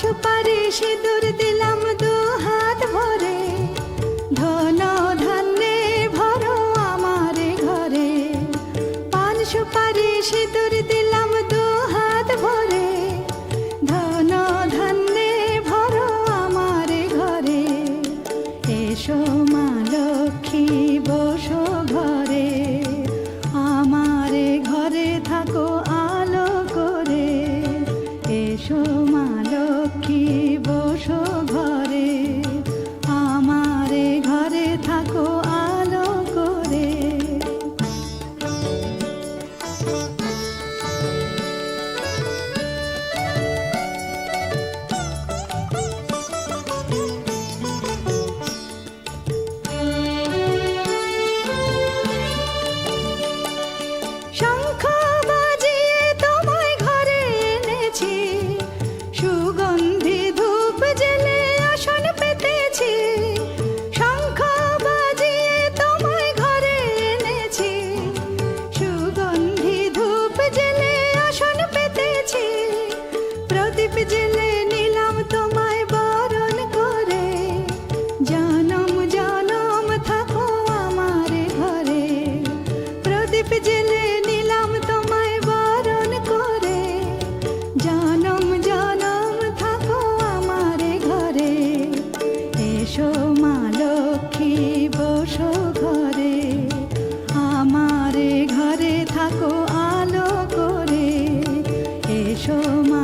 সুপারি সিঁদুর দিলাম দু হাত ভরে। ধন ধান্যে ভরো আমার ঘরে। পান সুপারি বসো জেলে নিলাম তোমায় বারণ করে। জানম জানম, থাকো আমার ঘরে। প্রদীপ জেলে নিলাম তোমায় বারণ করে। জানম জানম, থাকো আমার ঘরে। এসো মা লক্ষ্মী, বসো ঘরে। আমার ঘরে থাকো আলো করে। এসো মা